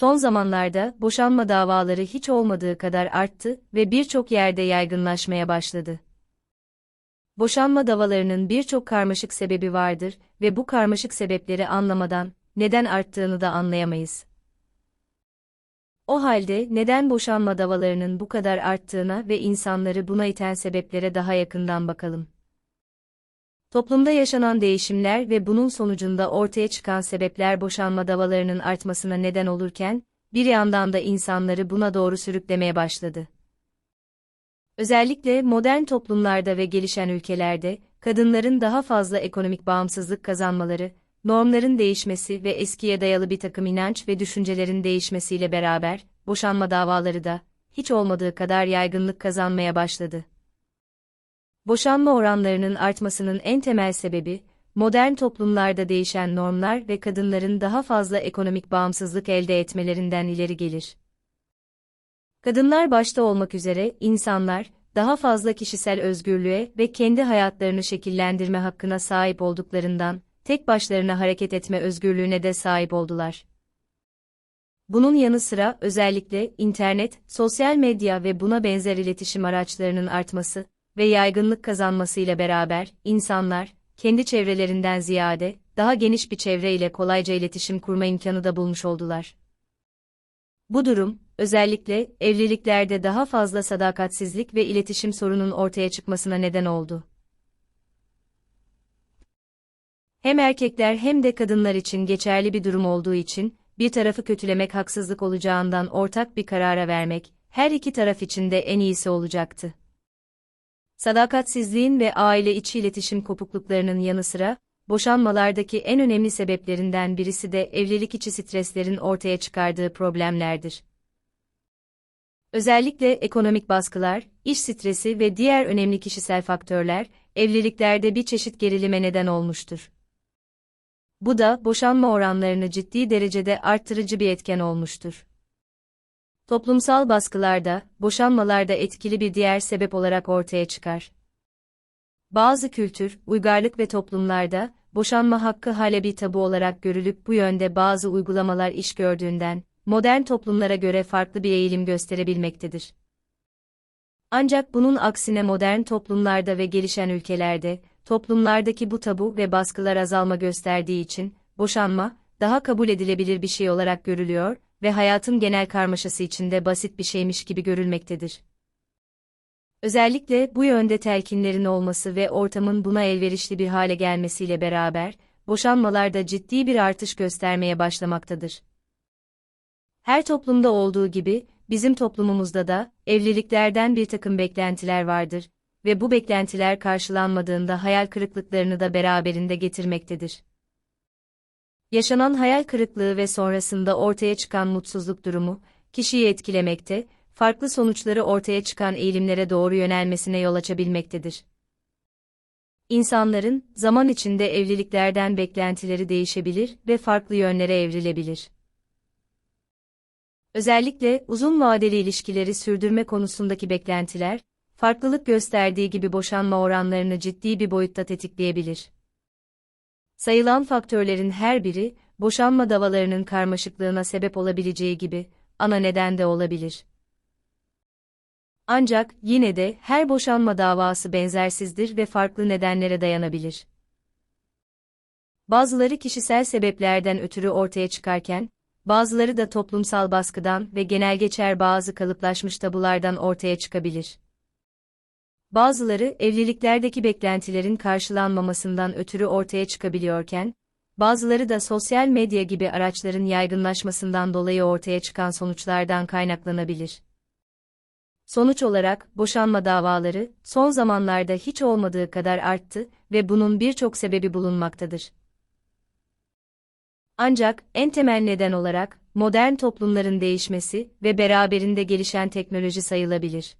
Son zamanlarda boşanma davaları hiç olmadığı kadar arttı ve birçok yerde yaygınlaşmaya başladı. Boşanma davalarının birçok karmaşık sebebi vardır ve bu karmaşık sebepleri anlamadan neden arttığını da anlayamayız. O halde neden boşanma davalarının bu kadar arttığına ve insanları buna iten sebeplere daha yakından bakalım. Toplumda yaşanan değişimler ve bunun sonucunda ortaya çıkan sebepler boşanma davalarının artmasına neden olurken, bir yandan da insanları buna doğru sürüklemeye başladı. Özellikle modern toplumlarda ve gelişen ülkelerde, kadınların daha fazla ekonomik bağımsızlık kazanmaları, normların değişmesi ve eskiye dayalı bir takım inanç ve düşüncelerin değişmesiyle beraber, boşanma davaları da, hiç olmadığı kadar yaygınlık kazanmaya başladı. Boşanma oranlarının artmasının en temel sebebi, modern toplumlarda değişen normlar ve kadınların daha fazla ekonomik bağımsızlık elde etmelerinden ileri gelir. Kadınlar başta olmak üzere insanlar daha fazla kişisel özgürlüğe ve kendi hayatlarını şekillendirme hakkına sahip olduklarından tek başlarına hareket etme özgürlüğüne de sahip oldular. Bunun yanı sıra özellikle internet, sosyal medya ve buna benzer iletişim araçlarının artması ve yaygınlık kazanmasıyla beraber insanlar kendi çevrelerinden ziyade daha geniş bir çevre ile kolayca iletişim kurma imkanı da bulmuş oldular. Bu durum, özellikle evliliklerde daha fazla sadakatsizlik ve iletişim sorunun ortaya çıkmasına neden oldu. Hem erkekler hem de kadınlar için geçerli bir durum olduğu için, bir tarafı kötülemek haksızlık olacağından ortak bir karara vermek, her iki taraf için de en iyisi olacaktı. Sadakatsizliğin ve aile içi iletişim kopukluklarının yanı sıra, boşanmalardaki en önemli sebeplerinden birisi de evlilik içi streslerin ortaya çıkardığı problemlerdir. Özellikle ekonomik baskılar, iş stresi ve diğer önemli kişisel faktörler, evliliklerde bir çeşit gerilime neden olmuştur. Bu da boşanma oranlarını ciddi derecede arttırıcı bir etken olmuştur. Toplumsal baskılarda, boşanmalarda etkili bir diğer sebep olarak ortaya çıkar. Bazı kültür, uygarlık ve toplumlarda, boşanma hakkı hala bir tabu olarak görülüp bu yönde bazı uygulamalar iş gördüğünden, modern toplumlara göre farklı bir eğilim gösterebilmektedir. Ancak bunun aksine modern toplumlarda ve gelişen ülkelerde, toplumlardaki bu tabu ve baskılar azalma gösterdiği için, boşanma, daha kabul edilebilir bir şey olarak görülüyor ve hayatın genel karmaşası içinde basit bir şeymiş gibi görülmektedir. Özellikle bu yönde telkinlerin olması ve ortamın buna elverişli bir hale gelmesiyle beraber, boşanmalarda ciddi bir artış göstermeye başlamaktadır. Her toplumda olduğu gibi, bizim toplumumuzda da, evliliklerden bir takım beklentiler vardır ve bu beklentiler karşılanmadığında hayal kırıklıklarını da beraberinde getirmektedir. Yaşanan hayal kırıklığı ve sonrasında ortaya çıkan mutsuzluk durumu, kişiyi etkilemekte, farklı sonuçları ortaya çıkan eğilimlere doğru yönelmesine yol açabilmektedir. İnsanların, zaman içinde evliliklerden beklentileri değişebilir ve farklı yönlere evrilebilir. Özellikle uzun vadeli ilişkileri sürdürme konusundaki beklentiler, farklılık gösterdiği gibi boşanma oranlarını ciddi bir boyutta tetikleyebilir. Sayılan faktörlerin her biri, boşanma davalarının karmaşıklığına sebep olabileceği gibi, ana neden de olabilir. Ancak, yine de, her boşanma davası benzersizdir ve farklı nedenlere dayanabilir. Bazıları kişisel sebeplerden ötürü ortaya çıkarken, bazıları da toplumsal baskıdan ve genel geçer bazı kalıplaşmış tabulardan ortaya çıkabilir. Bazıları evliliklerdeki beklentilerin karşılanmamasından ötürü ortaya çıkabiliyorken, bazıları da sosyal medya gibi araçların yaygınlaşmasından dolayı ortaya çıkan sonuçlardan kaynaklanabilir. Sonuç olarak, boşanma davaları, son zamanlarda hiç olmadığı kadar arttı ve bunun birçok sebebi bulunmaktadır. Ancak, en temel neden olarak, modern toplumların değişmesi ve beraberinde gelişen teknoloji sayılabilir.